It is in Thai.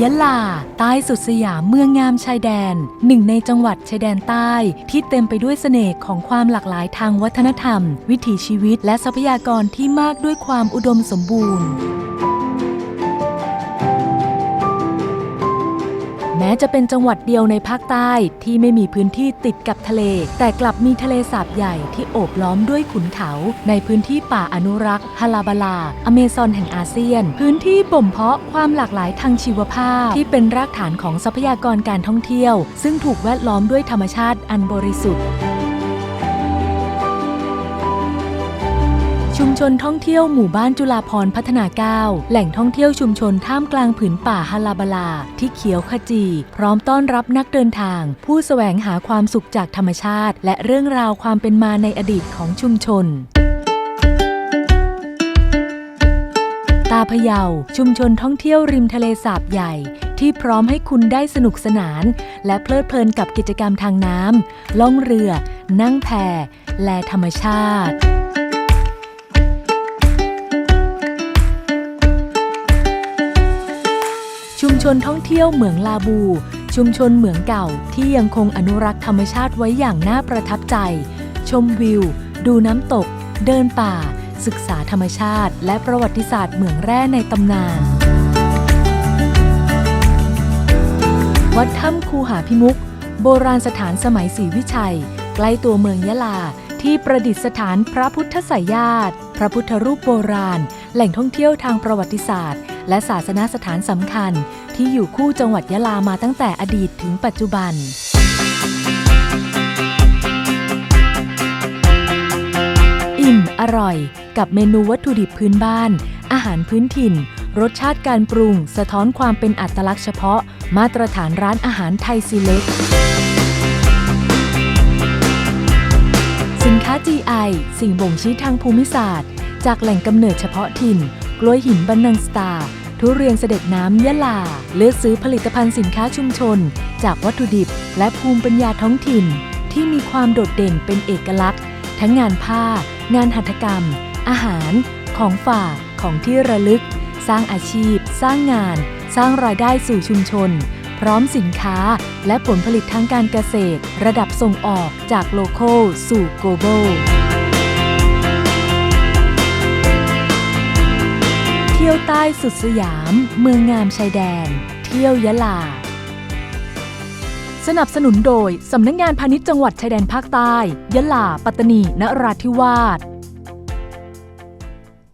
ยะลา ใต้สุดสยามเมืองงามชายแดน หนึ่งในจังหวัดชายแดนใต้ที่เต็มไปด้วยเสน่ห์ของความหลากหลายทางวัฒนธรรม วิถีชีวิตและทรัพยากรที่มากด้วยความอุดมสมบูรณ์ ม้จะเป็นจังหวัดเดียวในภาคใต้ที่ไม่มีพื้นที่ติดกับทะเล แต่กลับมีทะเลสาบใหญ่ที่โอบล้อมด้วยขุนเขา ในพื้นที่ป่าอนุรักษ์ฮาลาบาลา อเมซอนแห่งอาเซียน พื้นที่บ่มเพาะความหลากหลายทางชีวภาพ ที่เป็นรากฐานของทรัพยากรการท่องเที่ยว ซึ่งถูกแวดล้อมด้วยธรรมชาติอันบริสุทธิ์ ชุมชนท่องเที่ยวหมู่บ้านจุฬาพรพัฒนา 9 แหล่งท่องเที่ยวชุมชนท่ามกลางผืนป่าฮาลาบลา ที่เขียวขจี พร้อมต้อนรับนักเดินทาง ผู้แสวงหาความสุขจากธรรมชาติ และเรื่องราวความเป็นมาในอดีตของชุมชน ตาพยาชุมชนท่องเที่ยวริมทะเลสาบใหญ่ ที่พร้อมให้คุณได้สนุกสนาน และเพลิดเพลินกับกิจกรรมทางน้ำล่องเรือ นั่งแพและธรรมชาติ ชุมชนท่องเที่ยวเหมืองลาบู ชุมชนเหมืองเก่าที่ยังคงอนุรักษ์ธรรมชาติไว้อย่างน่าประทับใจ ชมวิว ดูน้ำตก เดินป่า ศึกษาธรรมชาติ และประวัติศาสตร์เหมืองแร่ในตำนาน วัดถ้ำคูหาพิมุก โบราณสถานสมัยศรีวิชัย ใกล้ตัวเมืองยะลาที่ประดิษฐานพระพุทธสายญาติ พระพุทธรูปโบราณ แหล่งท่องเที่ยวทางประวัติศาสตร์ และศาสนสถานสำคัญที่อยู่คู่จังหวัดยะลามาตั้งแต่อดีตถึงปัจจุบันอิ่มอร่อย กับเมนูวัตถุดิบพื้นบ้าน อาหารพื้นถิ่น รสชาติการปรุง สะท้อนความเป็นอัตลักษณ์เฉพาะ มาตรฐานร้านอาหารไทยซีเล็ก สินค้า GI สิ่งบ่งชี้ทางภูมิศาสตร์ จากแหล่งกำเนิดเฉพาะถิ่น กล้วยหินบันนังสตาร์ ทุเรียนเสด็จน้ำยะลา เลือกซื้อผลิตภัณฑ์สินค้าชุมชน จากวัตถุดิบและภูมิปัญญาท้องถิ่น ที่มีความโดดเด่นเป็นเอกลักษณ์ ทั้งงานผ้า งานหัตถกรรม อาหาร ของฝาก ของที่ระลึก สร้างอาชีพ สร้างงาน สร้างรายได้สู่ชุมชน พร้อมสินค้าและผลผลิตทางการเกษตร ระดับส่งออกจากโลโก้สู่โกลบอล ใต้สุดสยาม เมืองงามชายแดน เที่ยวยะลา สนับสนุนโดย สำนักงงานพาณิชย์จังหวัดชายแดนภาคใต้ ยะลา ปัตตานีนราธิวาส